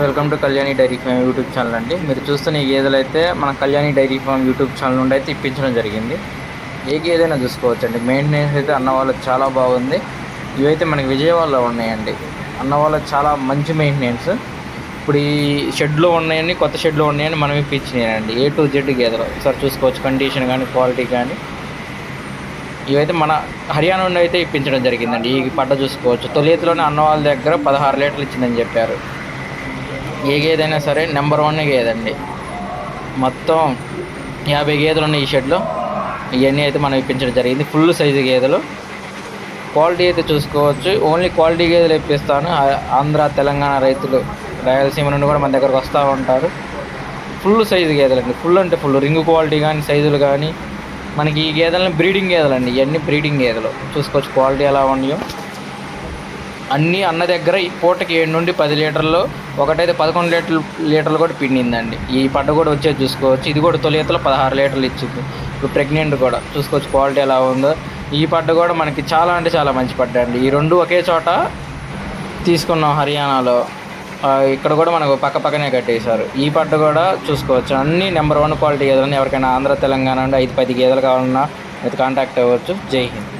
Welcome to Kalyani dairy farm YouTube channel అండి. మీరు చూస్తున్న ఈ గేదెలు అయితే మన Kalyani dairy farm YouTube channel నుండి అయితే ఇప్పించడం జరిగింది. ఏ గేదైనా చూసుకోవచ్చండి. మెయింటెనెన్స్ అయితే అన్న వాళ్ళు చాలా బాగుంది. ఇవైతే మనకి విజయవాడలో ఉన్నాయండి. అన్న వాళ్ళకి చాలా మంచి మెయింటెనెన్స్. ఇప్పుడు ఈ షెడ్లో ఉన్నాయని కొత్త షెడ్లో ఉన్నాయని మనం ఇప్పించినాయండి ఏ టు జెడ్ గేదెలు. ఒకసారి చూసుకోవచ్చు కండిషన్ కానీ క్వాలిటీ కానీ. ఇవైతే మన హర్యానా నుండి అయితే ఇప్పించడం జరిగిందండి. ఈ పడ్డ చూసుకోవచ్చు. తొలియతలోనే అన్న వాళ్ళ దగ్గర పదహారు లీటర్లు ఇచ్చిందని చెప్పారు. ఏ గేదైనా సరే నెంబర్ వన్ గేదండి. మొత్తం యాభై గేదెలు ఉన్నాయి ఈ షెడ్లో. ఇవన్నీ అయితే మనం ఇప్పించడం జరిగింది. ఫుల్ సైజు గేదెలు. క్వాలిటీ అయితే చూసుకోవచ్చు. ఓన్లీ క్వాలిటీ గేదెలు ఇప్పిస్తాను. ఆ- ఆంధ్ర తెలంగాణ రైతులు రాయలసీమ నుండి కూడా మన దగ్గరకు వస్తూ ఉంటారు. ఫుల్ సైజు గేదెలండి. ఫుల్ అంటే ఫుల్. రింగ్ క్వాలిటీ కానీ సైజులు కానీ మనకి ఈ గేదెలను బ్రీడింగ్ గేదెలండి. ఇవన్నీ బ్రీడింగ్ గేదెలు. చూసుకోవచ్చు క్వాలిటీ ఎలా ఉన్నాయో. అన్నీ అన్న దగ్గర ఈ పూటకి ఏడు నుండి పది లీటర్లు ఒకటైతే పదకొండు లీటర్లు లీటర్లు కూడా పిండిందండి. ఈ పడ్డ కూడా వచ్చేది చూసుకోవచ్చు. ఇది కూడా తొలితలో పదహారు లీటర్లు ఇచ్చింది. ఇప్పుడు ప్రెగ్నెంట్ కూడా చూసుకోవచ్చు క్వాలిటీ ఎలా ఉందో. ఈ పడ్డ కూడా మనకి చాలా అంటే చాలా మంచి పడ్డ అండి. ఈ రెండు ఒకే చోట తీసుకున్నాం హర్యానాలో. ఇక్కడ కూడా మనకు పక్క పక్కనే కట్టేశారు. ఈ పడ్డ కూడా చూసుకోవచ్చు. అన్ని నెంబర్ వన్ క్వాలిటీ గేదెలు ఎవరికైనా ఆంధ్ర తెలంగాణ నుండి ఐదు పది గేదెలు కావాలన్నా అయితే కాంటాక్ట్ అవ్వచ్చు. జై హింద్.